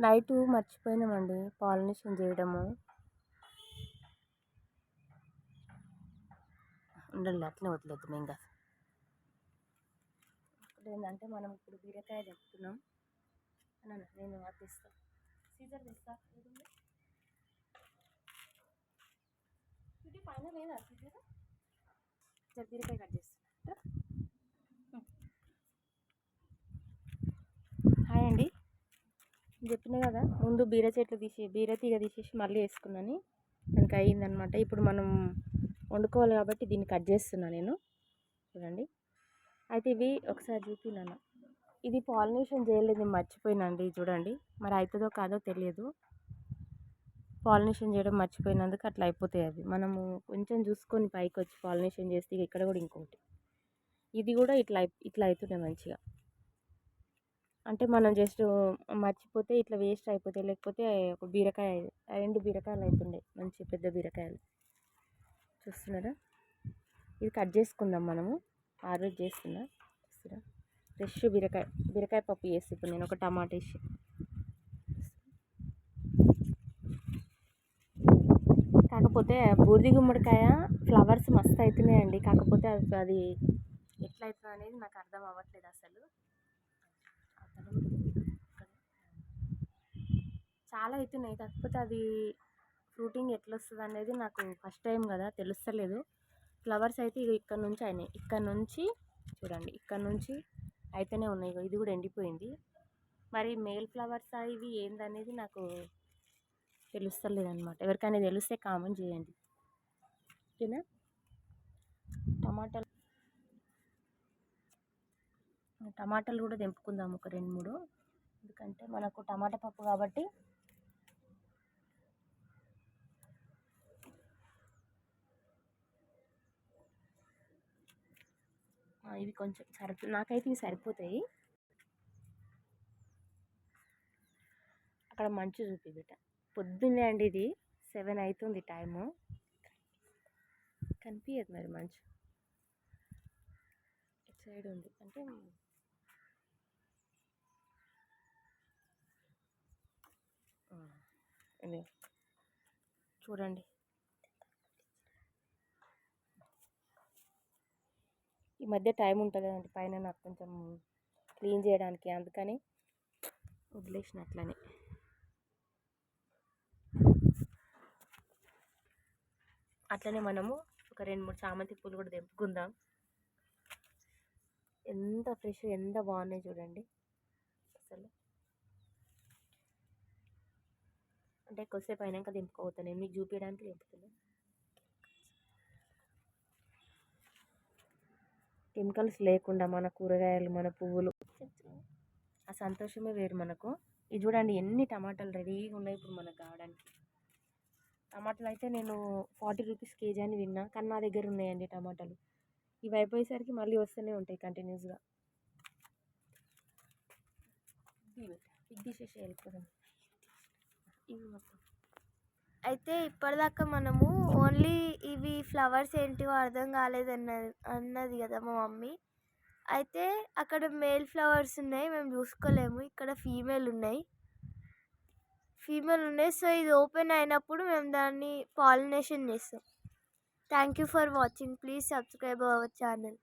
Night మర్చిపోయినామండి pollination చేయడము. ఉండండి అట్లనే మేము ఇంకా ఇప్పుడు ఏంటంటే మనం ఇప్పుడు బీరకాయ చెప్తున్నాం అన్న నేను ఆపిస్తాను సీజర్ తెస్తా. పైన లేదా సీజర్? బీరకాయ కట్ చేస్తా హాయ్ అండి నేను చెప్పిన కదా ముందు బీర చెట్లు తీసి బీర తీగ తీసేసి మళ్ళీ వేసుకున్నాను. దానికి అయ్యిందనమాట ఇప్పుడు మనం వండుకోవాలి కాబట్టి దీన్ని కట్ చేస్తున్నా నేను. చూడండి. అయితే ఇవి ఒకసారి చూపినాను. ఇది పాలినేషన్ చేయలేదు మర్చిపోయినండి. చూడండి. మరి అవుతుందో కాదో తెలియదు. పాలినేషన్ చేయడం మర్చిపోయినందుకు అట్లా అయిపోతాయి అవి. మనము కొంచెం చూసుకొని పైకి వచ్చి పాలినేషన్ చేస్తే ఇక్కడ కూడా ఇంకొకటి. ఇది కూడా ఇట్లా అయి- ఇట్లా అవుతున్నాయి మంచిగా. అంటే మనం జస్ట్ మర్చిపోతే ఇట్లా వేస్ట్ అయిపోతాయి. లేకపోతే ఒక బీరకాయ రెండు బీరకాయలు అవుతుండే మంచి పెద్ద బీరకాయలు. చూస్తున్నారా? ఇది కట్ చేసుకుందాం మనము. ఆర్డర్ చేస్తున్నా. చూస్తున్నా ఫ్రెష్ బీరకాయ బీరకాయ పప్పు చేసి ఇప్పుడు నేను ఒక టమాటా వేసి. కాకపోతే బూర్ది గుమ్మడికాయ ఫ్లవర్స్ మస్తు అవుతున్నాయండి కాకపోతే అది అది ఎట్లా అవుతుంది అనేది నాకు అర్థం అవ్వట్లేదు అసలు. చాలా అవుతున్నాయి కాకపోతే అది ఫ్రూటింగ్ ఎట్లా వస్తుంది అనేది నాకు ఫస్ట్ టైం కదా తెలుస్తలేదు. ఫ్లవర్స్ అయితే ఇక ఇక్కడ నుంచి అయినాయి. ఇక్కడ నుంచి చూడండి ఇక్కడ నుంచి అయితేనే ఉన్నాయి. ఇది కూడా ఎండిపోయింది. మరి మేల్ ఫ్లవర్స్ ఇవి ఏందనేది నాకు తెలుస్తలేదు అనమాట ఎవరికైనా తెలిస్తే కామెంట్ చేయండి. ఓకేనా? టమాటాలు టమాటాలు కూడా తెంపుకుందాం ఒక రెండు మూడు. ఎందుకంటే మనకు టమాటా పప్పు కాబట్టి ఇవి కొంచెం సరిపో నాకైతే ఇవి సరిపోతాయి. అక్కడ మంచు చూపి బిడ్డ పొద్దున్నే అండి ఇది. సెవెన్ అవుతుంది టైము. కనిపించదు మరి మంచు. ఇటు సైడ్ ఉంది. అంటే ఆ, ఇది చూడండి. ఈ మధ్య టైం ఉంటుంది కదండి పైన నాకు కొంచెం క్లీన్ చేయడానికి అందుకని వదిలేసిన అట్లనే అట్లనే మనము ఒక రెండు మూడు చామంతి పూలు కూడా తెంపుకుందాం. ఎంత ఫ్రెష్ ఎంత బాగున్నాయి చూడండి. అసలు అంటే కొద్దిసేపు అయినాక తెంపుకోపోతాను మీకు చూపించడానికి తెంపుతున్నాను కెమికల్స్ లేకుండా మన కూరగాయలు మన పువ్వులు ఆ సంతోషమే వేరు మనకు ఇది చూడండి ఎన్ని టమాటాలు రెడీగా ఉన్నాయి ఇప్పుడు మనకు కావడానికి టమాటాలు అయితే నేను ఫార్టీ రూపీస్ కేజీ అని విన్నా కానీ నా దగ్గర ఉన్నాయండి టమాటాలు ఇవి అయిపోయేసరికి మళ్ళీ వస్తూనే ఉంటాయి కంటిన్యూస్గా ఇది తీసేసి వెళ్ళిపోదాం ఇవి మొత్తం అయితే ఇప్పటిదాకా మనము ఓన్లీ ఇవి ఫ్లవర్స్ ఏంటివో అర్థం కాలేదన్నది అన్నది కదా మా మమ్మీ. అయితే అక్కడ మేల్ ఫ్లవర్స్ ఉన్నాయి మేము చూసుకోలేము. ఇక్కడ ఫీమేల్ ఉన్నాయి. ఫీమేల్ ఉన్నాయి. సో ఇది ఓపెన్ అయినప్పుడు మేము దాన్ని పాలినేషన్ చేస్తాం. Thank you for watching. Please subscribe our channel.